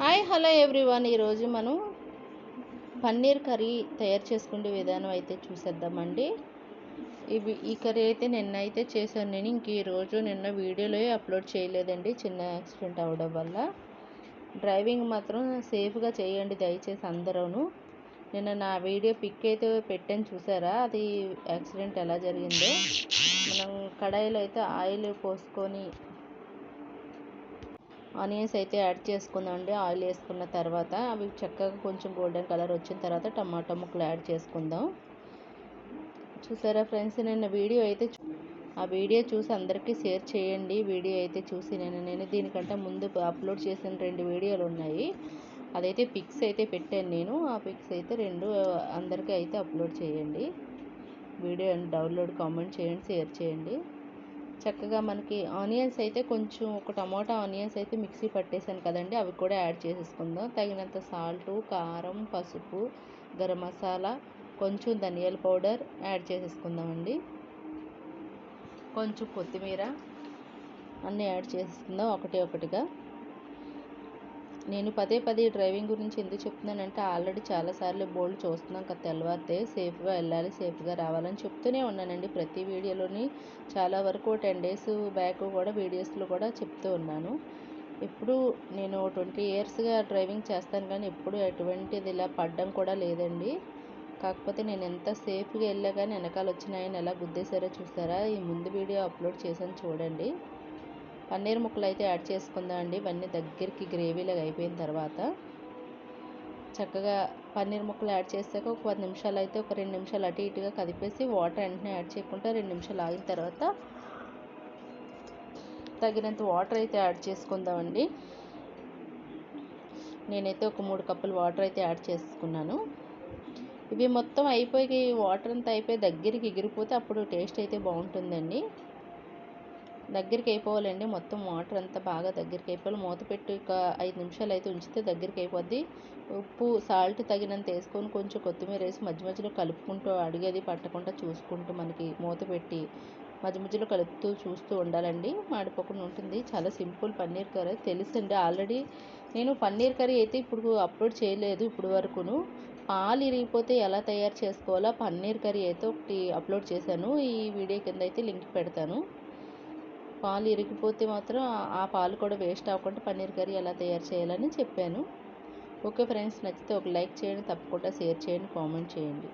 Hi hello everyone. ఈరోజు మనం paneer curry తయారు చేసుకునే విధానం అయితే చూసేద్దామండి. ఇవి ఈ కర్రీ అయితే నిన్న అయితే చేశాను నేను. ఇంక ఈరోజు నిన్న వీడియోలో అప్లోడ్ చేయలేదండి చిన్న యాక్సిడెంట్ అవడం వల్ల. డ్రైవింగ్ మాత్రం సేఫ్గా చేయండి దయచేసి అందరూను. నిన్న నా వీడియో పిక్ అయితే పెట్టాను చూసారా? అది యాక్సిడెంట్ ఎలా జరిగిందో. మనం కడాయిలో అయితే ఆయిల్ పోసుకొని ఆనియన్స్ అయితే యాడ్ చేసుకుందామండి. ఆయిల్ వేసుకున్న తర్వాత అవి చక్కగా కొంచెం గోల్డెన్ కలర్ వచ్చిన తర్వాత టమాటా ముక్కలు యాడ్ చేసుకుందాం. చూసారా ఫ్రెండ్స్ నిన్న వీడియో అయితే ఆ వీడియో చూసి అందరికీ షేర్ చేయండి. వీడియో అయితే చూసి నేను నేను దీనికంటే ముందు అప్లోడ్ చేసిన రెండు వీడియోలు ఉన్నాయి. అదైతే పిక్స్ అయితే పెట్టాను నేను. ఆ పిక్స్ అయితే రెండు అందరికీ అయితే అప్లోడ్ చేయండి. వీడియో డౌన్లోడ్ కామెంట్ చేయండి షేర్ చేయండి. చక్కగా మనకి ఆనియన్స్ అయితే కొంచెం ఒక టమాటా ఆనియన్స్ అయితే మిక్సీ పట్టేసాను కదండి అవి కూడా యాడ్ చేసేసుకుందాం. తగినంత సాల్టు కారం పసుపు గరం మసాలా కొంచెం ధనియాల పౌడర్ యాడ్ చేసేసుకుందామండి. కొంచెం కొత్తిమీర అన్నీ యాడ్ చేసేసుకుందాం ఒకటి ఒకటిగా. నేను పదే పదే డ్రైవింగ్ గురించి ఎందుకు చెప్తున్నానంటే ఆల్రెడీ చాలాసార్లు బోల్డ్ చూస్తున్నాం కదా తెల్లవారితే సేఫ్గా వెళ్ళాలి సేఫ్గా రావాలని చెప్తూనే ఉన్నానండి. ప్రతి వీడియోలోని చాలా వరకు టెన్ డేస్ బ్యాక్ కూడా వీడియోస్లో కూడా చెప్తూ ఉన్నాను. ఇప్పుడు నేను ట్వంటీ ఇయర్స్గా డ్రైవింగ్ చేస్తాను కానీ ఎప్పుడు ఎటువంటిది ఇలా పడ్డం కూడా లేదండి. కాకపోతే నేను ఎంత సేఫ్గా వెళ్ళా కానీ వెనకాల వచ్చినాయని ఎలా గుద్దేశారో చూసారా? ఈ ముందు వీడియో అప్లోడ్ చేశాను చూడండి. పన్నీర్ ముక్కలు అయితే యాడ్ చేసుకుందాం అండి. ఇవన్నీ దగ్గరికి గ్రేవీలాగా అయిపోయిన తర్వాత చక్కగా పన్నీర్ ముక్కలు యాడ్ చేసాక ఒక పది నిమిషాలు అయితే ఒక రెండు నిమిషాలు అటు ఇటుగా కదిపేసి వాటర్ వెంటనే యాడ్ చేయకుండా రెండు నిమిషాలు ఆగిన తర్వాత తగినంత వాటర్ అయితే యాడ్ చేసుకుందామండి నేనైతే ఒక మూడు కప్పులు వాటర్ అయితే యాడ్ చేసుకున్నాను. ఇవి మొత్తం అయిపోయి వాటర్ అంతా అయిపోయి దగ్గరికి ఎగిరిపోతే అప్పుడు టేస్ట్ అయితే బాగుంటుందండి. దగ్గరికి అయిపోవాలండి మొత్తం వాటర్ అంతా బాగా దగ్గరికి అయిపోవాలి మూత పెట్టి ఒక ఐదు నిమిషాలు అయితే ఉంచితే దగ్గరికి అయిపోద్ది ఉప్పు సాల్ట్ తగినంత వేసుకొని కొంచెం కొత్తిమీర వేసి మధ్య మధ్యలో కలుపుకుంటూ అడిగేది పట్టకుండా చూసుకుంటూ మనకి మూత పెట్టి మధ్య మధ్యలో కలుపుతూ చూస్తూ ఉండాలండి. మాడిపోకుండా ఉంటుంది. చాలా సింపుల్ పన్నీర్ కర్రీ. తెలుసండి ఆల్రెడీ నేను పన్నీర్ కర్రీ అయితే ఇప్పుడు అప్లోడ్ చేయలేదు ఇప్పుడు వరకును. పాలు ఇరిగిపోతే ఎలా తయారు చేసుకోవాలో పన్నీర్ కర్రీ అయితే ఒకటి అప్లోడ్ చేశాను. ఈ వీడియో కింద అయితే లింక్ పెడతాను. పాలు ఇరిగిపోతే మాత్రం ఆ పాలు కూడా వేస్ట్ అవ్వకుండా పన్నీర్ కర్రీ ఎలా తయారు చేయాలని చెప్పాను. ఓకే ఫ్రెండ్స్ నచ్చితే ఒక లైక్ చేయండి తప్పకుండా షేర్ చేయండి కామెంట్ చేయండి.